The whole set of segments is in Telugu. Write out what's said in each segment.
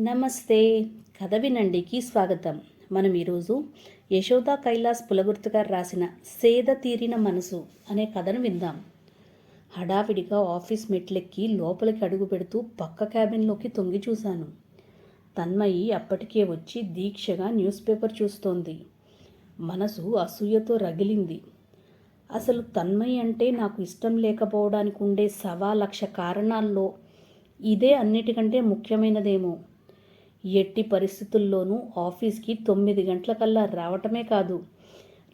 నమస్తే. కథ వినండికి స్వాగతం. మనం ఈరోజు యశోదా కైలాస్ పులగుర్తు గారు రాసిన సేద తీరిన మనసు అనే కథను విందాం. హడావిడిగా ఆఫీస్ మెట్లెక్కి లోపలికి అడుగు పెడుతూ పక్క క్యాబిన్లోకి తొంగి చూశాను. తన్మయి అప్పటికే వచ్చి దీక్షగా న్యూస్ పేపర్ చూస్తోంది. మనసు అసూయతో రగిలింది. అసలు తన్మయి అంటే నాకు ఇష్టం లేకపోవడానికి ఉండే సవా లక్ష కారణాల్లో ఇదే అన్నిటికంటే ముఖ్యమైనదేమో. ఎట్టి పరిస్థితుల్లోనూ ఆఫీస్కి తొమ్మిది గంటలకల్లా రావటమే కాదు.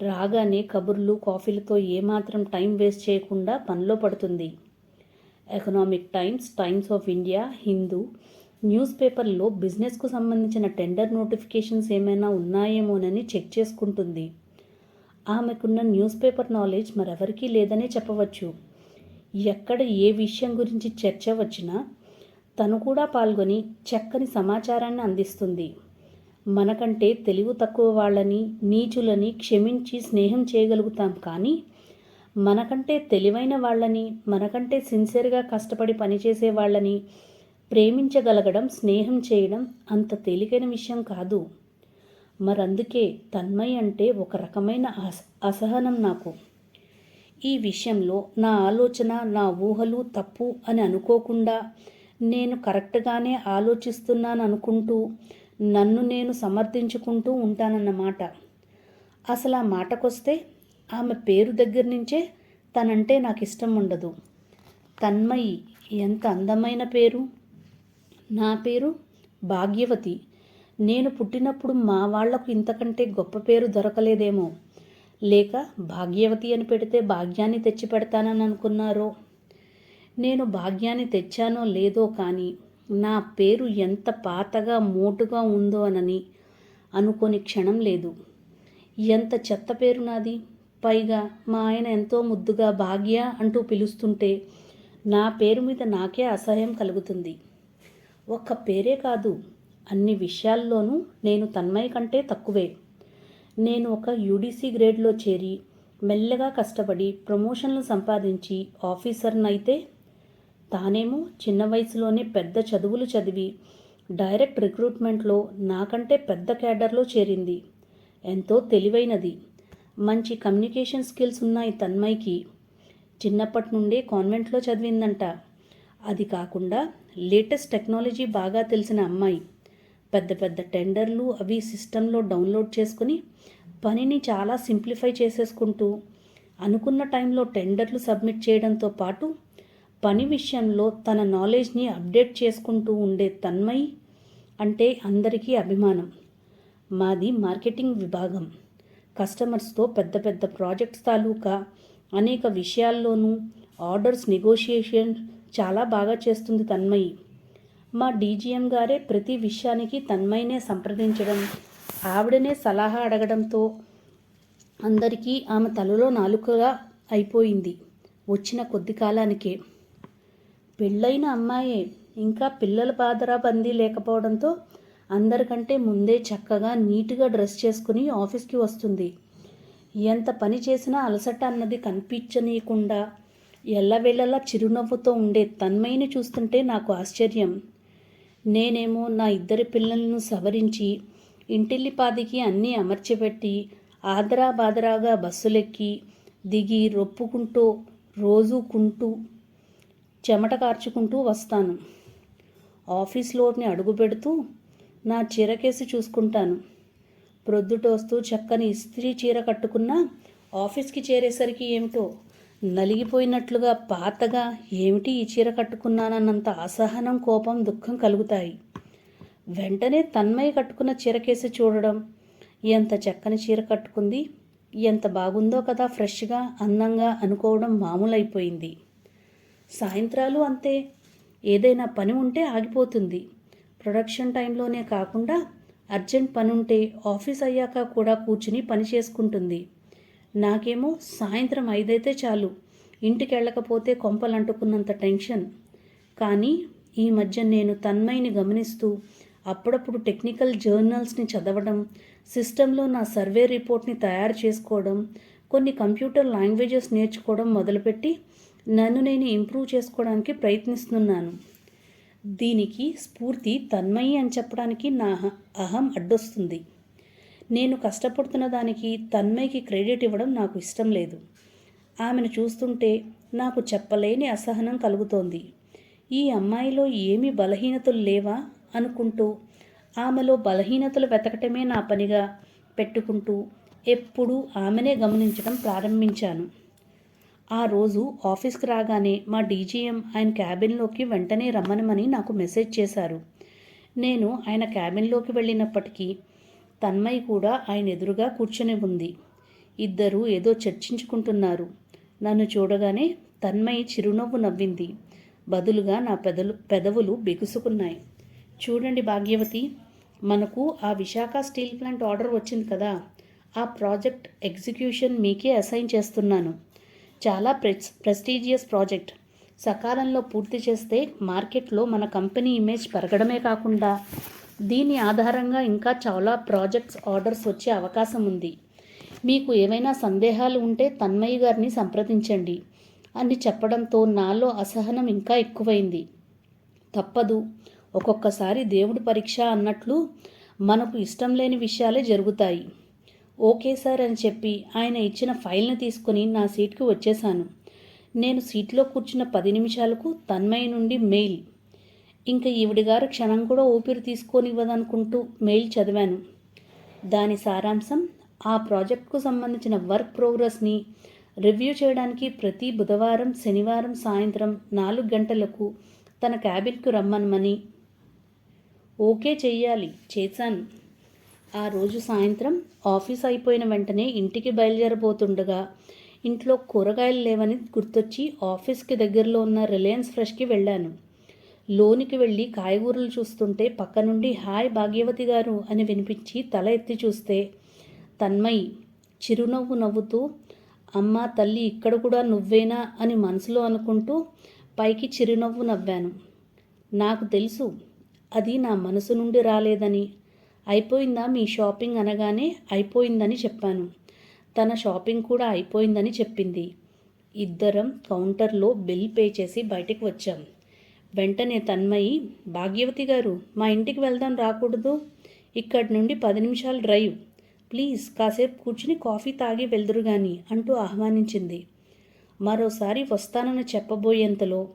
రాగానే కబుర్లు కాఫీలతో ఏమాత్రం టైం వేస్ట్ చేయకుండా పనిలో పడుతుంది. Economic Times Times of India Hindu news పేపర్లో బిజినెస్కు సంబంధించిన టెండర్ నోటిఫికేషన్స్ ఏమైనా ఉన్నాయేమోనని చెక్ చేసుకుంటుంది. ఆమెకున్న న్యూస్ పేపర్ నాలెడ్జ్ మరెవరికీ లేదనే చెప్పవచ్చు. ఎక్కడ ఏ విషయం గురించి చర్చ వచ్చినా తను కూడా పాల్గొని చక్కని సమాచారాన్ని అందిస్తుంది. మనకంటే తెలివి తక్కువ వాళ్ళని నీచులని క్షమించి స్నేహం చేయగలుగుతాం కానీ మనకంటే తెలివైన వాళ్ళని మనకంటే సిన్సియర్గా కష్టపడి పనిచేసే వాళ్ళని ప్రేమించగలగడం స్నేహం చేయడం అంత తేలికైన విషయం కాదు. మరందుకే తన్మయ్ అంటే ఒక రకమైన అస అసహనం నాకు. ఈ విషయంలో నా ఆలోచన నా ఊహలు తప్పు అని అనుకోకుండా నేను కరెక్ట్గానే ఆలోచిస్తున్నాను అనుకుంటూ నన్ను నేను సమర్థించుకుంటూ ఉంటానన్నమాట. అసలు ఆ మాటకొస్తే ఆమె పేరు దగ్గర నుంచే తనంటే నాకు ఇష్టం ఉండదు. తన్మయి ఎంత అందమైన పేరు. నా పేరు భాగ్యవతి. నేను పుట్టినప్పుడు మా వాళ్ళకు ఇంతకంటే గొప్ప పేరు దొరకలేదేమో. లేక భాగ్యవతి అని పెడితే భాగ్యాన్ని తెచ్చి పెడతానని అనుకున్నారో? నేను భాగ్యాన్ని తెచ్చానో లేదో కానీ నా పేరు ఎంత పాతగా మోటుగా ఉందో అనని అనుకోని క్షణం లేదు. ఎంత చెత్త పేరు నాది? పైగా మా ఆయన ఎంతో ముద్దుగా భాగ్య అంటూ పిలుస్తుంటే నా పేరు మీద నాకే అసహ్యం కలుగుతుంది. ఒక్క పేరే కాదు అన్ని విషయాల్లోనూ నేను తన్మయ కంటే తక్కువే. నేను ఒక యూడీసీ గ్రేడ్లో చేరి మెల్లగా కష్టపడి ప్రమోషన్లు సంపాదించి ఆఫీసర్నైతే తానేమో చిన్న వయసులోనే పెద్ద చదువులు చదివి డైరెక్ట్ రిక్రూట్మెంట్లో నాకంటే పెద్ద క్యాడర్లో చేరింది. ఎంతో తెలివైనది. మంచి కమ్యూనికేషన్ స్కిల్స్ ఉన్నాయి తన్మయ్కి చిన్నప్పటి నుండే కాన్వెంట్లో చదివిందంట. అది కాకుండా లేటెస్ట్ టెక్నాలజీ బాగా తెలిసిన అమ్మాయి. పెద్ద పెద్ద టెండర్లు అవి సిస్టంలో డౌన్లోడ్ చేసుకుని పనిని చాలా సింప్లిఫై చేసేసుకుంటూ అనుకున్న టైంలో టెండర్లు సబ్మిట్ చేయడంతో పాటు పని విషయంలో తన నాలెడ్జ్ని అప్డేట్ చేసుకుంటూ ఉండే తన్మయి అంటే అందరికీ అభిమానం. మాది మార్కెటింగ్ విభాగం. కస్టమర్స్తో పెద్ద పెద్ద ప్రాజెక్ట్స్ తాలూకా అనేక విషయాల్లోనూ ఆర్డర్స్ నెగోషియేషన్ చాలా బాగా చేస్తుంది తన్మయి. మా డీజీఎం గారే ప్రతి విషయానికి తన్మయినే సంప్రదించడం ఆవిడనే సలహా అడగడంతో అందరికీ ఆమె తలలో నాలుకగా అయిపోయింది. వచ్చిన కొద్ది కాలానికే పెళ్ళైన అమ్మాయే. ఇంకా పిల్లల బాధరా బందీ లేకపోవడంతో అందరికంటే ముందే చక్కగా నీట్గా డ్రెస్ చేసుకుని ఆఫీస్కి వస్తుంది. ఎంత పని చేసినా అలసట అన్నది కనిపించనీయకుండా ఎల్లవేళలా చిరునవ్వుతో ఉండే తన్మయిని చూస్తుంటే నాకు ఆశ్చర్యం. నేనేమో నా ఇద్దరి పిల్లలను సవరించి ఇంటిల్లిపాదికి అన్నీ అమర్చిపెట్టి ఆదరా బాదరాగా బస్సులెక్కి దిగి రొప్పుకుంటూ రోజు కుంటూ చెమట కార్చుకుంటూ వస్తాను. ఆఫీస్లోని అడుగు పెడుతూ నా చీరకేసి చూసుకుంటాను. ప్రొద్దుటోస్తూ చక్కని ఇస్త్రీ చీర కట్టుకున్నా ఆఫీస్కి చేరేసరికి ఏమిటో నలిగిపోయినట్లుగా పాతగా ఏమిటి ఈ చీర కట్టుకున్నానన్నంత అసహనం కోపం దుఃఖం కలుగుతాయి. వెంటనే తన్మయ కట్టుకున్న చీరకేసి చూడడం. ఎంత చక్కని చీర కట్టుకుంది ఎంత బాగుందో కదా ఫ్రెష్గా అందంగా అనుకోవడం మామూలైపోయింది. సాయంత్రాలు అంతే. ఏదైనా పని ఉంటే ఆగిపోతుంది. ప్రొడక్షన్ టైంలోనే కాకుండా అర్జెంట్ పని ఉంటే ఆఫీస్ అయ్యాక కూడా కూర్చుని పని చేసుకుంటుంది. నాకేమో సాయంత్రం ఐదైతే చాలు. ఇంటికి వెళ్ళకపోతే కొంపలు అంటుకున్నంత టెన్షన్. కానీ ఈ మధ్య నేను తన్మయిని గమనిస్తూ అప్పుడప్పుడు టెక్నికల్ జర్నల్స్ని చదవడం సిస్టంలో నా సర్వే రిపోర్ట్ని తయారు చేసుకోవడం కొన్ని కంప్యూటర్ లాంగ్వేజెస్ నేర్చుకోవడం మొదలుపెట్టి నన్ను నేను ఇంప్రూవ్ చేసుకోవడానికి ప్రయత్నిస్తున్నాను. దీనికి స్ఫూర్తి తన్మయి అని చెప్పడానికి నా అహం అడ్డొస్తుంది. నేను కష్టపడుతున్న దానికి తన్మయికి క్రెడిట్ ఇవ్వడం నాకు ఇష్టం లేదు. ఆమెను చూస్తుంటే నాకు చెప్పలేని అసహనం కలుగుతోంది. ఈ అమ్మాయిలో ఏమీ బలహీనతలు లేవా అనుకుంటూ ఆమెలో బలహీనతలు వెతకటమే నా పనిగా పెట్టుకుంటూ ఎప్పుడూ ఆమెనే గమనించడం ప్రారంభించాను. ఆ రోజు ఆఫీస్కి రాగానే మా డీజీఎం ఆయన క్యాబిన్లోకి వెంటనే రమ్మనమని నాకు మెసేజ్ చేశారు. నేను ఆయన క్యాబిన్లోకి వెళ్ళినప్పటికీ తన్మయ్ కూడా ఆయన ఎదురుగా కూర్చొని ఉంది. ఇద్దరూ ఏదో చర్చించుకుంటున్నారు. నన్ను చూడగానే తన్మయి చిరునవ్వు నవ్వింది. బదులుగా నా పెదలు పెదవులు బిగుసుకున్నాయి. చూడండి భాగ్యవతి మనకు ఆ విశాఖ స్టీల్ ప్లాంట్ ఆర్డర్ వచ్చింది కదా. ఆ ప్రాజెక్ట్ ఎగ్జిక్యూషన్ మీకే అసైన్ చేస్తున్నాను. చాలా ప్రెస్ ప్రెస్టీజియస్ ప్రాజెక్ట్. సకాలంలో పూర్తి చేస్తే మార్కెట్లో మన కంపెనీ ఇమేజ్ పెరగడమే కాకుండా దీని ఆధారంగా ఇంకా చాలా ప్రాజెక్ట్స్ ఆర్డర్స్ వచ్చే అవకాశం ఉంది. మీకు ఏవైనా సందేహాలు ఉంటే తన్మయ్య గారిని సంప్రదించండి. అని చెప్పడంతో నాలో అసహనం ఇంకా ఎక్కువైంది. తప్పదు. ఒక్కొక్కసారి దేవుడి పరీక్ష అన్నట్లు మనకు ఇష్టం లేని విషయాలే జరుగుతాయి. ఓకే సార్ అని చెప్పి ఆయన ఇచ్చిన ఫైల్ని తీసుకుని నా సీట్కి వచ్చేశాను. నేను సీట్లో కూర్చున్న పది నిమిషాలకు తన్మయ్య నుండి మెయిల్. ఇంకా ఈవిడి గారు క్షణం కూడా ఊపిరి తీసుకోనివ్వదనుకుంటూ మెయిల్ చదివాను. దాని సారాంశం ఆ ప్రాజెక్టుకు సంబంధించిన వర్క్ ప్రోగ్రెస్ని రివ్యూ చేయడానికి ప్రతి బుధవారం శనివారం సాయంత్రం నాలుగు గంటలకు తన క్యాబిన్కు రమ్మనమని ఓకే చెయ్యాలి చేశాను. ఆ రోజు సాయంత్రం ఆఫీస్ అయిపోయిన వెంటనే ఇంటికి బయలుదేరబోతుండగా ఇంట్లో కూరగాయలు లేవని గుర్తొచ్చి ఆఫీస్కి దగ్గరలో ఉన్న రిలయన్స్ ఫ్రెష్కి వెళ్ళాను. లోనికి వెళ్ళి కాయగూరలు చూస్తుంటే పక్క నుండి హాయ్ భాగ్యవతి గారు అని వినిపించి తల ఎత్తి చూస్తే తన్మయి చిరునవ్వు నవ్వుతూ అమ్మ తల్లి ఇక్కడ కూడా నువ్వేనా? అని మనసులో అనుకుంటూ పైకి చిరునవ్వు నవ్వాను. నాకు తెలుసు అది నా మనసు నుండి రాలేదని అయిపోయిందా మీ షాపింగ్ అనగానే అయిపోయిందని చెప్పాను. తన షాపింగ్ కూడా అయిపోయిందని చెప్పింది. ఇద్దరం కౌంటర్లో బిల్ పే చేసి బయటికి వచ్చాం. వెంటనే తన్మయి భాగ్యవతి గారు మా ఇంటికి వెళ్దాం రాకూడదు. ఇక్కడి నుండి పది నిమిషాలు డ్రైవ్. ప్లీజ్ కాసేపు కూర్చుని కాఫీ తాగి వెళ్దురు గాని అంటూ ఆహ్వానించింది. మరోసారి వస్తానని చెప్పబోయేంతలో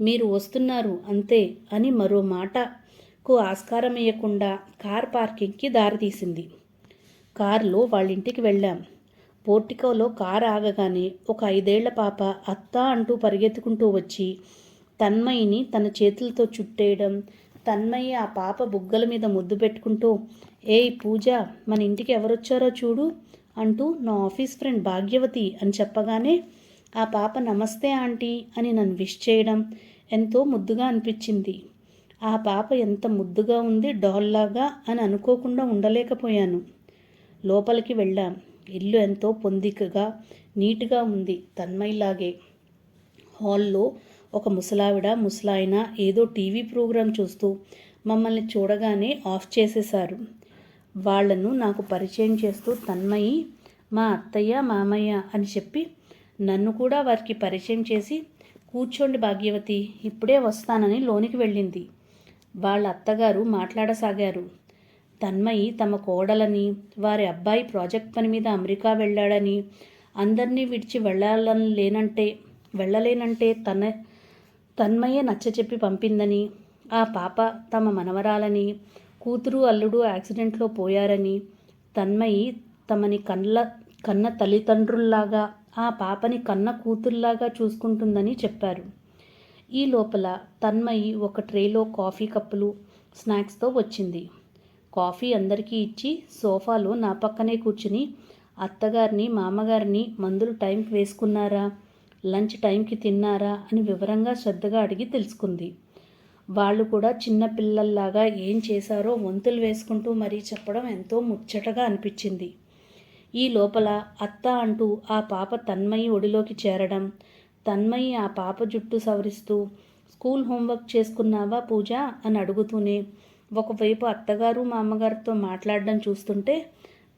మీరు వస్తున్నారు అంతే అని మరో మాట మాటకు ఆస్కారం ఇవ్వకుండా కార్ పార్కింగ్కి దారితీసింది. కారులో వాళ్ళ ఇంటికి వెళ్ళాం. పోర్టికోలో కారు ఆగగానే ఒక ఐదేళ్ళ పాప అత్త అంటూ పరిగెత్తుకుంటూ వచ్చి తన్మయిని తన చేతులతో చుట్టేయడం తన్మయి ఆ పాప బుగ్గల మీద ముద్దు పెట్టుకుంటూ ఏయ్ పూజ మన ఇంటికి ఎవరొచ్చారో చూడు అంటూ నా ఆఫీస్ ఫ్రెండ్ భాగ్యవతి అని చెప్పగానే ఆ పాప నమస్తే ఆంటీ అని నన్ను విష్ చేయడం ఎంతో ముద్దుగా అనిపించింది. ఆ పాప ఎంత ముద్దుగా ఉంది డాల్లాగా అని అనుకోకుండా ఉండలేకపోయాను. లోపలికి వెళ్ళాం. ఇల్లు ఎంతో పొందికగా నీట్గా ఉంది తన్మయిలాగే హాల్లో ఒక ముసలావిడ ముసలాయన ఏదో టీవీ ప్రోగ్రాం చూస్తూ మమ్మల్ని చూడగానే ఆఫ్ చేసేశారు. వాళ్ళను నాకు పరిచయం చేస్తూ తన్మయి మా అత్తయ్య మామయ్య అని చెప్పి నన్ను కూడా వారికి పరిచయం చేసి కూర్చోండి భాగ్యవతి ఇప్పుడే వస్తానని లోనికి వెళ్ళింది. వాళ్ళ అత్తగారు మాట్లాడసాగారు. తన్మయి తమ కోడలని వారి అబ్బాయి ప్రాజెక్ట్ పని మీద అమెరికా వెళ్ళాడని అందరినీ విడిచి వెళ్ళాలని లేనంటే వెళ్ళలేనంటే తన తన్మయ్య నచ్చచెప్పి పంపిందని ఆ పాప తమ మనవరాలని కూతురు అల్లుడు యాక్సిడెంట్లో పోయారని తన్మయి తమని కళ్ళ కన్న తల్లిదండ్రుల్లాగా ఆ పాపని కన్న కూతుర్లాగా చూసుకుంటుందని చెప్పారు. ఈ లోపల తన్మయి ఒక ట్రేలో కాఫీ కప్పులు స్నాక్స్తో వచ్చింది. కాఫీ అందరికీ ఇచ్చి సోఫాలో నా పక్కనే కూర్చుని అత్తగారిని మామగారిని మందులు టైంకి వేసుకున్నారా? లంచ్ టైంకి తిన్నారా? అని వివరంగా శ్రద్ధగా అడిగి తెలుసుకుంది. వాళ్ళు కూడా చిన్న పిల్లల్లాగా ఏం చేశారో వంతులు వేసుకుంటూ మరీ చెప్పడం ఎంతో ముచ్చటగా అనిపించింది. ఈ లోపల అత్త అంటూ ఆ పాప తన్మయి ఒడిలోకి చేరడం తన్మయి ఆ పాప జుట్టు సవరిస్తూ స్కూల్ హోంవర్క్ చేసుకున్నావా పూజ? అని అడుగుతూనే ఒకవైపు అత్తగారు మా అమ్మగారితో మాట్లాడడం చూస్తుంటే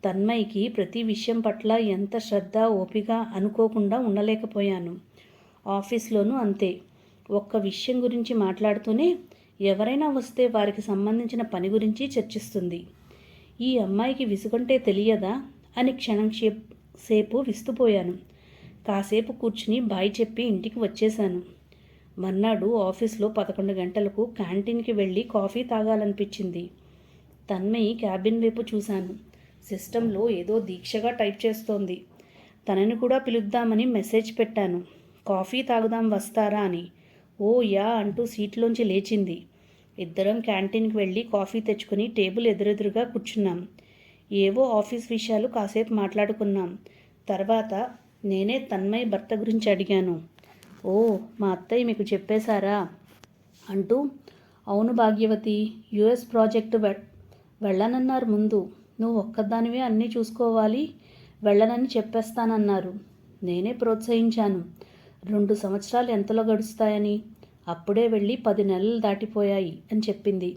తన్మయికి ప్రతి విషయం పట్ల ఎంత శ్రద్ధ ఓపిక అనుకోకుండా ఉండలేకపోయాను. ఆఫీస్లోనూ అంతే. ఒక్క విషయం గురించి మాట్లాడుతూనే ఎవరైనా వస్తే వారికి సంబంధించిన పని గురించి చర్చిస్తుంది. ఈ అమ్మాయికి విసుగంటే తెలియదా? అని క్షణం సేపు విస్తుపోయాను. కాసేపు కూర్చుని బాయ్ చెప్పి ఇంటికి వచ్చేశాను. మర్నాడు ఆఫీస్లో పదకొండు గంటలకు క్యాంటీన్కి వెళ్ళి కాఫీ తాగాలనిపించింది. తన్మయి క్యాబిన్ వైపు చూశాను. సిస్టంలో ఏదో దీక్షగా టైప్ చేస్తోంది. తనని కూడా పిలుద్దామని మెసేజ్ పెట్టాను. కాఫీ తాగుదాం వస్తారా అని. ఓ యా అంటూ సీట్లోంచి లేచింది. ఇద్దరం క్యాంటీన్కి వెళ్ళి కాఫీ తెచ్చుకుని టేబుల్ ఎదురెదురుగా కూర్చున్నాం. ఏవో ఆఫీస్ విషయాలు కాసేపు మాట్లాడుకున్నాం. తర్వాత నేనే తన్మయ్ భర్త గురించి అడిగాను. ఓ మా అత్తయ్య మీకు చెప్పేశారా? అంటూ అవును భాగ్యవతి యుఎస్ ప్రాజెక్టు వెళ్ళనన్నారు ముందు. నువ్వు ఒక్కదానివే అన్నీ చూసుకోవాలి వెళ్ళనని చెప్పేస్తానన్నారు. నేనే ప్రోత్సహించాను. రెండు సంవత్సరాలు ఎంతలో గడుస్తాయని? అప్పుడే వెళ్ళి పది నెలలు దాటిపోయాయి అని చెప్పింది.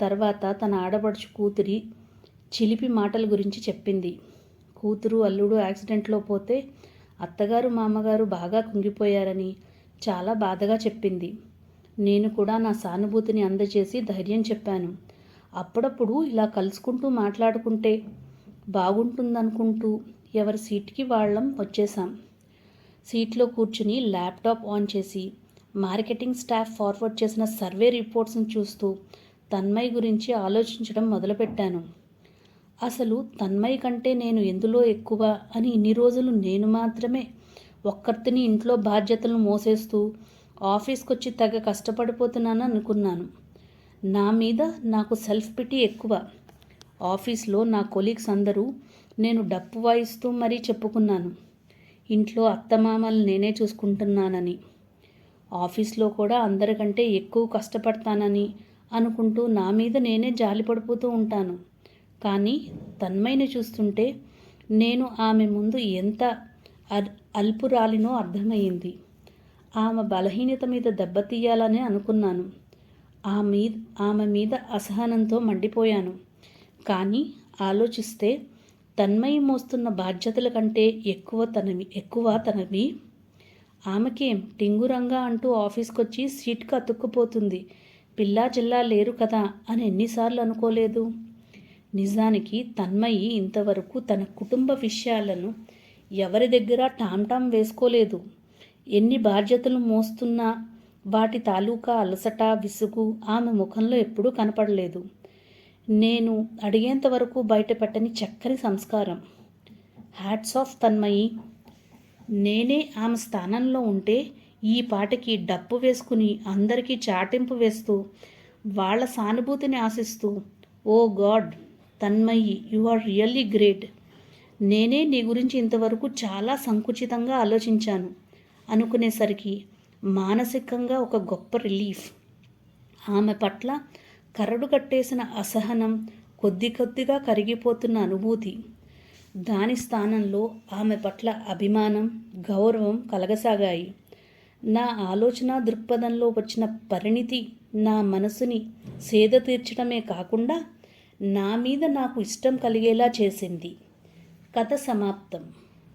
తర్వాత తన ఆడపడుచు కూతురి చిలిపి మాటల గురించి చెప్పింది. కూతురు అల్లుడు యాక్సిడెంట్లో పోతే అత్తగారు మామగారు బాగా కుంగిపోయారని చాలా బాధగా చెప్పింది. నేను కూడా నా సానుభూతిని అందజేసి ధైర్యం చెప్పాను. అప్పుడప్పుడు ఇలా కలుసుకుంటూ మాట్లాడుకుంటే బాగుంటుందనుకుంటూ ఎవరి సీట్కి వాళ్ళం వచ్చేసాం సీట్లో కూర్చుని ల్యాప్టాప్ ఆన్ చేసి మార్కెటింగ్ స్టాఫ్ ఫార్వర్డ్ చేసిన సర్వే రిపోర్ట్స్ని చూస్తూ తన్మయ్ గురించి ఆలోచించడం మొదలుపెట్టాను. అసలు తన్మయ్య కంటే నేను ఎందులో ఎక్కువ అని ఇన్ని రోజులు నేను మాత్రమే ఒక్కర్తిని ఇంట్లో బాధ్యతలు మోసేస్తూ ఆఫీస్కి వచ్చి తెగ కష్టపడిపోతున్నాను అనుకున్నాను. నా మీద నాకు సెల్ఫ్ పిటీ ఎక్కువ. ఆఫీస్లో నా కొలీగ్స్ అందరూ నేను డప్పు వాయిస్తూ మరీ చెప్పుకున్నాను. ఇంట్లో అత్తమామలు నేనే చూసుకుంటున్నానని. ఆఫీస్లో కూడా అందరికంటే ఎక్కువ కష్టపడతానని అనుకుంటూ నా మీద నేనే జాలి పడిపోతూ ఉంటాను. కానీ తన్మయ్ని చూస్తుంటే నేను ఆమె ముందు ఎంత అల్పురాలినో అర్థమయ్యింది ఆమె బలహీనత మీద దెబ్బతీయాలని అనుకున్నాను. ఆ మీద ఆమె మీద అసహనంతో మండిపోయాను. కానీ ఆలోచిస్తే తన్మయి మోస్తున్న బాధ్యతల కంటే ఎక్కువ తనవి ఎక్కువ తనవి ఆమెకేం? టింగురంగా అంటూ ఆఫీస్కొచ్చి సీట్కి అతుక్కుపోతుంది. పిల్లా జిల్లా లేరు కదా అని ఎన్నిసార్లు అనుకోలేదు? నిజానికి తన్మయి ఇంతవరకు తన కుటుంబ విషయాలను ఎవరి దగ్గర టామ్టామ్ వేసుకోలేదు. ఎన్ని బాధ్యతలు మోస్తున్నా వాటి తాలూకా అలసట విసుగు ఆమె ముఖంలో ఎప్పుడూ కనపడలేదు. నేను అడిగేంత వరకు చక్కని సంస్కారం. Hats off Tanmayi. నేనే ఆమె స్థానంలో ఉంటే ఈ పాటకి డప్పు వేసుకుని అందరికీ చాటింపు వేస్తూ వాళ్ళ సానుభూతిని ఆశిస్తూ ఓ God! Tanmayi you are really great. నేనే నీ గురించి ఇంతవరకు చాలా సంకుచితంగా ఆలోచించాను. అనుకునేసరికి మానసికంగా ఒక గొప్ప రిలీఫ్. ఆమె పట్ల కరడు కట్టేసిన అసహనం కొద్ది కొద్దిగా కరిగిపోతున్న అనుభూతి. దాని స్థానంలో ఆమె పట్ల అభిమానం గౌరవం కలగసాగాయి. నా ఆలోచన దృక్పథంలో వచ్చిన పరిణితి నా మనసుని సేద తీర్చడమే కాకుండా నా మీద నాకు ఇష్టం కలిగేలా చేసింది. కథ సమాప్తం.